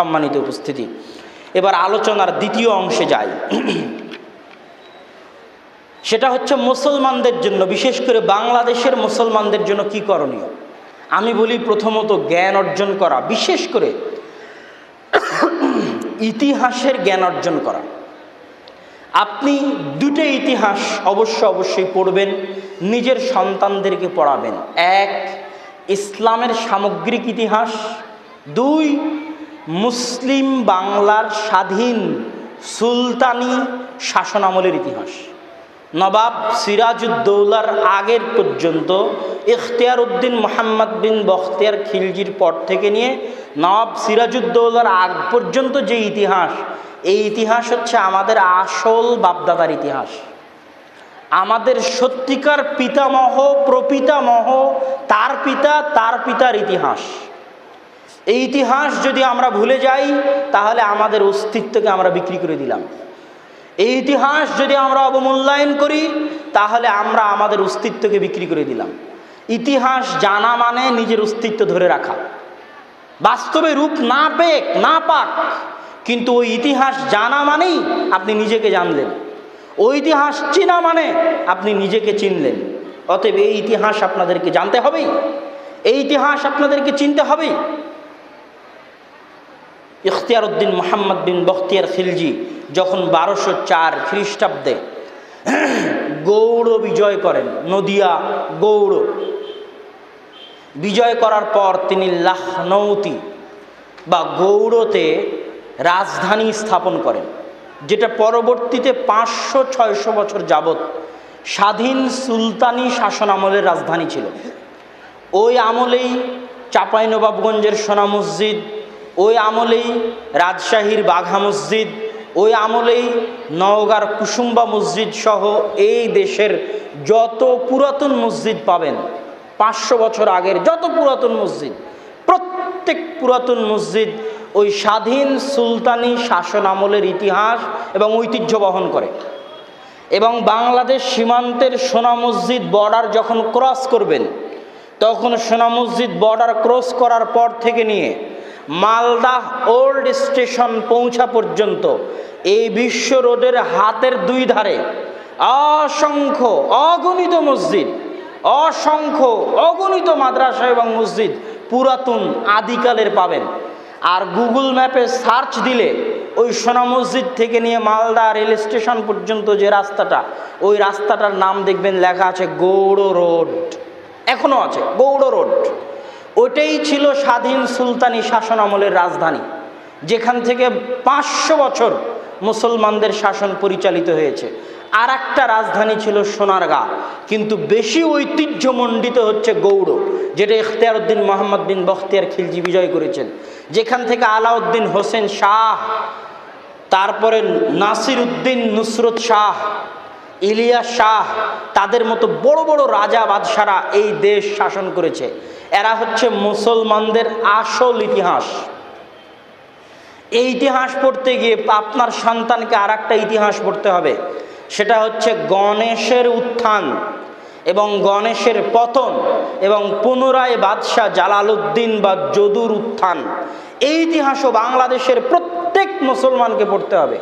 সম্মানিত উপস্থিতি। এবার আলোচনার দ্বিতীয় অংশে যাই। সেটা হচ্ছে মুসলমানদের জন্য, বিশেষ করে বাংলাদেশের মুসলমানদের জন্য কি করণীয়? আমি বলি প্রথমত জ্ঞান অর্জন করা, বিশেষ করে ইতিহাসের জ্ঞান অর্জন করা। আপনি দুটো ইতিহাস অবশ্য অবশ্যই পড়বেন, নিজের সন্তানদেরকে পড়াবেন। এক, ইসলামের সামগ্রিক ইতিহাস। দুই মুসলিম বাংলার স্বাধীন সুলতানি শাসনামলের ইতিহাস। নবাব সিরাজউদ্দৌলার আগের পর্যন্ত ইখতিয়ার উদ্দিন মোহাম্মদ বিন বখতিয়ার খিলজির পর থেকে নিয়ে নবাব সিরাজউদ্দৌলার আগ পর্যন্ত যে ইতিহাস, এই ইতিহাস হচ্ছে আমাদের আসল বাপদাদার ইতিহাস। আমাদের সত্যিকার পিতামহ, প্রপিতামহ, তার পিতা, তার পিতার ইতিহাস। এই ইতিহাস যদি আমরা ভুলে যাই, তাহলে আমাদের অস্তিত্বকে আমরা বিক্রি করে দিলাম। এই ইতিহাস যদি আমরা অবমূল্যায়ন করি, তাহলে আমরা আমাদের অস্তিত্বকে বিক্রি করে দিলাম। ইতিহাস জানা মানে নিজের অস্তিত্ব ধরে রাখা। বাস্তবে রূপ না পেক, না পাক, কিন্তু ওই ইতিহাস জানা মানেই আপনি নিজেকে জানলেন। ওই ইতিহাস চেনা মানে আপনি নিজেকে চিনলেন। অতএব এই ইতিহাস আপনাদেরকে জানতে হবেই এই ইতিহাস আপনাদেরকে চিনতে হবেই ইখতিয়ার উদ্দিন মোহাম্মদ বিন বখতিয়ার খিলজি যখন বারোশো চার খ্রিস্টাব্দে গৌড় বিজয় করেন, নদিয়া গৌড়। বিজয় করার পর তিনি লাখনৌতি বা গৌড়তে রাজধানী স্থাপন করেন, যেটা পরবর্তীতে পাঁচশো ছয়শো বছর যাবৎ স্বাধীন সুলতানি শাসন আমলের রাজধানী ছিল। ওই আমলেই চাঁপাইনবাবগঞ্জের সোনা মসজিদ ওই আমলেই রাজশাহীর বাঘা মসজিদ, ওই আমলেই নওগাঁর কুসুম্বা মসজিদ সহ এই দেশের যত পুরাতন মসজিদ পাবেন, পাঁচশো বছর আগের যত পুরাতন মসজিদ, প্রত্যেক পুরাতন মসজিদ ওই স্বাধীন সুলতানি শাসন আমলের ইতিহাস এবং ঐতিহ্য বহন করে। এবং বাংলাদেশ সীমান্তের সোনা মসজিদ বর্ডার যখন ক্রস করবেন, তখন সোনা মসজিদ বর্ডার ক্রস করার পর থেকে নিয়ে মালদাহ ওল্ড স্টেশন পৌঁছা পর্যন্ত এই বিশ্ব রোডের হাতের দুই ধারে অসংখ্য অগণিত মসজিদ, অসংখ্য অগণিত মাদ্রাসা এবং মসজিদ পুরাতন আদিকালের পাবেন। আর গুগল ম্যাপে সার্চ দিলে ওই সোনা মসজিদ থেকে নিয়ে মালদা রেল স্টেশন পর্যন্ত যে রাস্তাটা, ওই রাস্তাটার নাম দেখবেন লেখা আছে গৌড় রোড। এখনও আছে গৌড় রোড। ওটাই ছিল স্বাধীন সুলতানি শাসন আমলের রাজধানী, যেখান থেকে পাঁচশো বছর মুসলমানদের শাসন পরিচালিত হয়েছে। আর একটা রাজধানী ছিল সোনারগাঁ, কিন্তু বেশি ঐতিহ্যমণ্ডিত হচ্ছে গৌড়, যেটা ইখতিয়ার উদ্দিন মোহাম্মদ বিন বখতিয়ার খিলজি বিজয় করেছেন। যেখান থেকে আলাউদ্দিন হোসেন শাহ, তারপরে নাসির উদ্দিন নুসরত শাহ ইলিয়া শাহ, তাদের মতো বড় বড় রাজা বাদশারা এই দেশ শাসন করেছে। এরা হচ্ছে মুসলমানদের আসল ইতিহাস। এই ইতিহাস পড়তে গিয়ে আপনার সন্তানকে আর একটা ইতিহাস পড়তে হবে। সেটা হচ্ছে গণেশের উত্থান এবং গণেশের পতন এবং পুনরায় বাদশাহ জালালউদ্দিন বা যদুর উত্থান। এই ইতিহাসও বাংলাদেশের প্রত্যেক মুসলমানকে পড়তে হবে।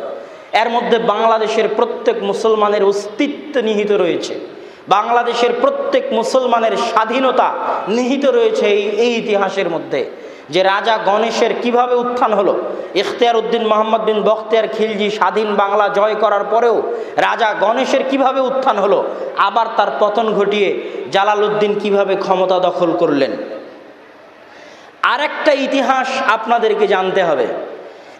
এর মধ্যে বাংলাদেশের প্রত্যেক মুসলমানের অস্তিত্ব নিহিত রয়েছে। বাংলাদেশের প্রত্যেক মুসলমানের স্বাধীনতা নিহিত রয়েছে এই এই ইতিহাসের মধ্যে। যে রাজা গণেশের কীভাবে উত্থান হলো ইখতিয়ার উদ্দিন মোহাম্মদ বিন বখতিয়ার খিলজি স্বাধীন বাংলা জয় করার পরেও রাজা গণেশের কীভাবে উত্থান হলো, আবার তার পতন ঘটিয়ে জালালউদ্দিন কীভাবে ক্ষমতা দখল করলেন। আরেকটা ইতিহাস আপনাদেরকে জানতে হবে।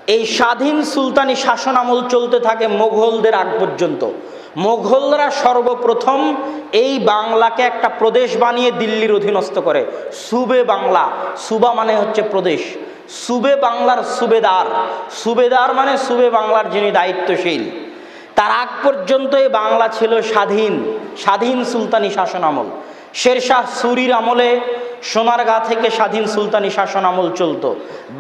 এই স্বাধীন সুলতানি শাসন আমল চলতে থাকে মোঘলদের আগ পর্যন্ত। মোঘলরা সর্বপ্রথম এই বাংলাকে একটা প্রদেশ বানিয়ে দিল্লির অধীনস্থ করে। সুবে বাংলা। সুবা মানে হচ্ছে প্রদেশ। সুবে বাংলার সুবেদার। সুবেদার মানে সুবে বাংলার যিনি দায়িত্বশীল। তার আগ পর্যন্ত এই বাংলা ছিল স্বাধীন। স্বাধীন সুলতানি শাসন আমল শেরশাহ সুরির আমলে সোনারগাঁ থেকে স্বাধীন সুলতানি শাসন আমল চলতো।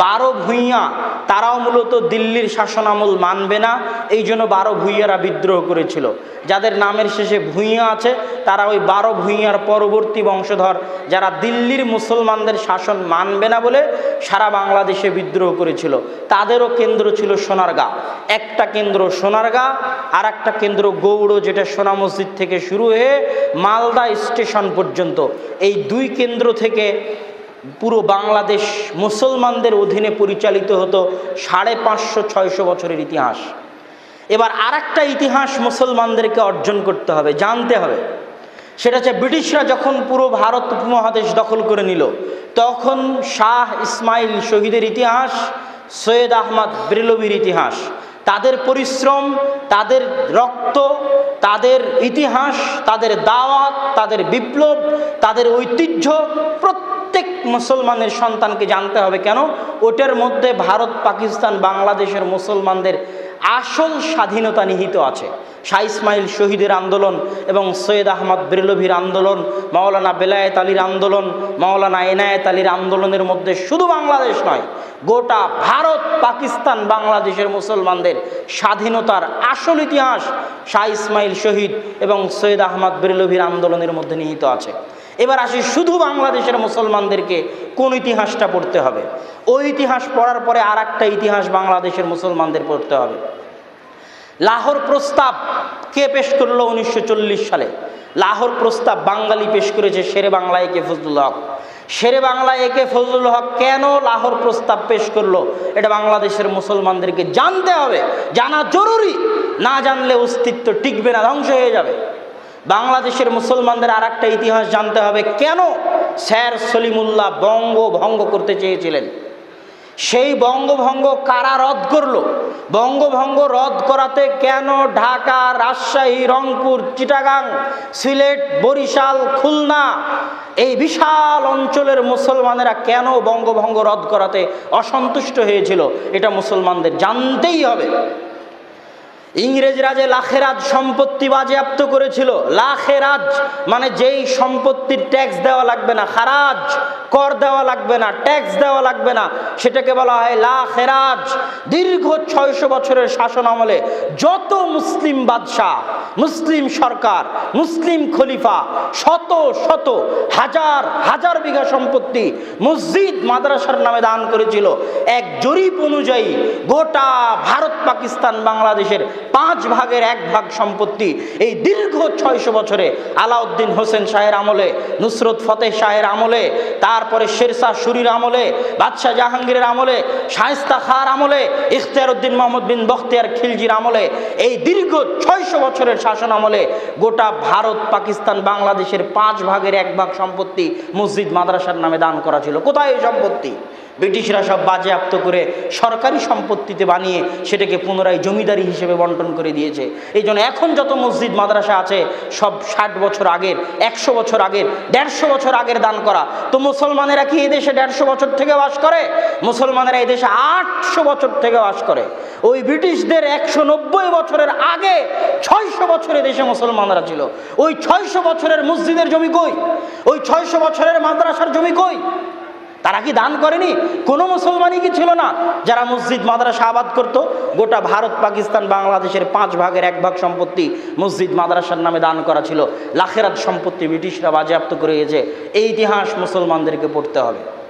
বারো ভূঁইয়া তারাও মূলত দিল্লির শাসন আমল মানবে না, এই জন্য বারো ভূঁইয়ারা বিদ্রোহ করেছিল। যাদের নামের শেষে ভূঁইয়া আছে, তারা ওই বারো ভূঁইয়ার পরবর্তী বংশধর যারা দিল্লির মুসলমানদের শাসন মানবে না বলে সারা বাংলাদেশে বিদ্রোহ করেছিল। তাদেরও কেন্দ্র ছিল সোনারগাঁ একটা কেন্দ্র সোনারগাঁ আর একটা কেন্দ্র গৌড়, যেটা সোনা মসজিদ থেকে শুরু হয়ে মালদা স্টেশন পর্যন্ত। এই দুই কেন্দ্র থেকে পুরো বাংলাদেশ মুসলমানদের অধীনে পরিচালিত হতো সাড়ে পাঁচশো, ছয়শো বছরের ইতিহাস। এবার আর ইতিহাস মুসলমানদেরকে অর্জন করতে হবে, জানতে হবে। সেটা হচ্ছে ব্রিটিশরা যখন পুরো ভারত উপমহাদেশ দখল করে নিল, তখন শাহ ইসমাইল শহীদের ইতিহাস, সৈয়দ আহমদ বেরলবির ইতিহাস। তাদের পরিশ্রম, তাদের রক্ত তাদের ইতিহাস, তাদের দাওয়াত, তাদের বিপ্লব, তাদের ঐতিহ্য প্রত্যেক মুসলমানের সন্তানকে জানতে হবে। কেন? ওটার মধ্যে ভারত, পাকিস্তান, বাংলাদেশের মুসলমানদের আসল স্বাধীনতা নিহিত আছে। শাহ ইসমাইল শহীদের আন্দোলন এবং সৈয়দ আহমদ বেরলভির আন্দোলন, মাওলানা বেলায়েত আলীর আন্দোলন, মাওলানা এনায়েত আলীর আন্দোলনের মধ্যে শুধু বাংলাদেশ নয়, গোটা ভারত, পাকিস্তান, বাংলাদেশের মুসলমানদের স্বাধীনতার আসল ইতিহাস শাহ ইসমাইল শহীদ এবং সৈয়দ আহমদ বেরলভির আন্দোলনের মধ্যে নিহিত আছে। এবার আসি, শুধু বাংলাদেশের মুসলমানদেরকে কোন ইতিহাসটা পড়তে হবে? ওই ইতিহাস পড়ার পরে আর একটা ইতিহাস বাংলাদেশের মুসলমানদের পড়তে হবে। লাহোর প্রস্তাব কে পেশ করল উনিশশো চল্লিশ সালে? লাহোর প্রস্তাব বাঙালি পেশ করেছে শেরে বাংলা একে ফজলুল হক। শেরে বাংলা একে ফজলুল হক কেন লাহোর প্রস্তাব পেশ করল? এটা বাংলাদেশের মুসলমানদেরকে জানতে হবে। জানা জরুরি। না জানলে অস্তিত্ব টিকবে না, ধ্বংস হয়ে যাবে। বাংলাদেশের মুসলমানদের আর একটা ইতিহাস জানতে হবে, কেন স্যার সলিমুল্লাহ বঙ্গ ভঙ্গ করতে চেয়েছিলেন? সেই বঙ্গভঙ্গ কারা রদ করল? বঙ্গভঙ্গ রদ করাতে কেন ঢাকা, রাজশাহী, রংপুর, চিটাগাং, সিলেট, বরিশাল, খুলনা, এই বিশাল অঞ্চলের মুসলমানেরা কেন বঙ্গভঙ্গ রদ করাতে অসন্তুষ্ট হয়েছিল? এটা মুসলমানদের জানতেই হবে। ইংরেজরা যে লাখেরাজ সম্পত্তি বাজেয়াপ্ত করেছিল লাখেরাজ মানে যেই সম্পত্তির ট্যাক্স দেওয়া লাগবে না, খারাজ কর দেওয়া লাগবে না ট্যাক্স দেওয়া লাগবে না, সেটাকে বলা হয় লাখেরাজ। দীর্ঘ ছয়শো বছরের শাসন আমলে যত মুসলিম বাদশাহ, মুসলিম সরকার, মুসলিম খলিফা, শত শত হাজার হাজার বিঘা সম্পত্তি মসজিদ মাদ্রাসার নামে দান করেছিল, এক জরিপ অনুযায়ী গোটা ভারত, পাকিস্তান, বাংলাদেশের পাঁচ ভাগের এক ভাগ সম্পত্তি এই দীর্ঘ ছয়শো বছরে আলাউদ্দিন হোসেন শাহের আমলে, নুসরত ফতেহ শাহের আমলে, তারপরে শেরশাহ সুরির আমলে, বাদশাহ জাহাঙ্গীরের আমলে, শায়স্তা খার আমলে ইখতিয়ার উদ্দিন মোহাম্মদ বিন বখতিয়ার খিলজির আমলে এই দীর্ঘ ছয়শো বছরের শাসন আমলে গোটা ভারত, পাকিস্তান, বাংলাদেশের পাঁচ ভাগের এক ভাগ সম্পত্তি মসজিদ মাদ্রাসার নামে দান করা ছিল। কোথায় এই সম্পত্তি? ব্রিটিশরা সব বাজেয়াপ্ত করে সরকারি সম্পত্তিতে বানিয়ে সেটাকে পুনরায় জমিদারি হিসেবে বন্টন করে দিয়েছে। এই জন্য এখন যত মসজিদ, মাদ্রাসা আছে, সব ষাট বছর আগের, একশো বছর আগের, দেড়শো বছর আগের দান করা। তো মুসলমানেরা কি এদেশে দেড়শো বছর থেকে বাস করে? মুসলমানেরা এদেশে আটশো বছর থেকে বাস করে। ওই ব্রিটিশদের একশো নব্বই বছরের আগে ছয়শো বছরে দেশে মুসলমানরা ছিল। ওই ছয়শো বছরের মসজিদের জমি কই? ওই ছয়শো বছরের মাদ্রাসার জমি কই? তারা কি দান করেনি? কোনো মুসলমানই কি ছিল না? যারা মসজিদ, মাদ্রাসা আবাদ করত, গোটা ভারত, পাকিস্তান, বাংলাদেশের পাঁচ ভাগের এক ভাগ সম্পত্তি মসজিদ, মাদ্রাসার নামে দান করা ছিল। লাখেরাত সম্পত্তি ব্রিটিশরা বাজেয়াপ্ত করে গেছে এই ইতিহাস মুসলমানদেরকে পড়তে হবে।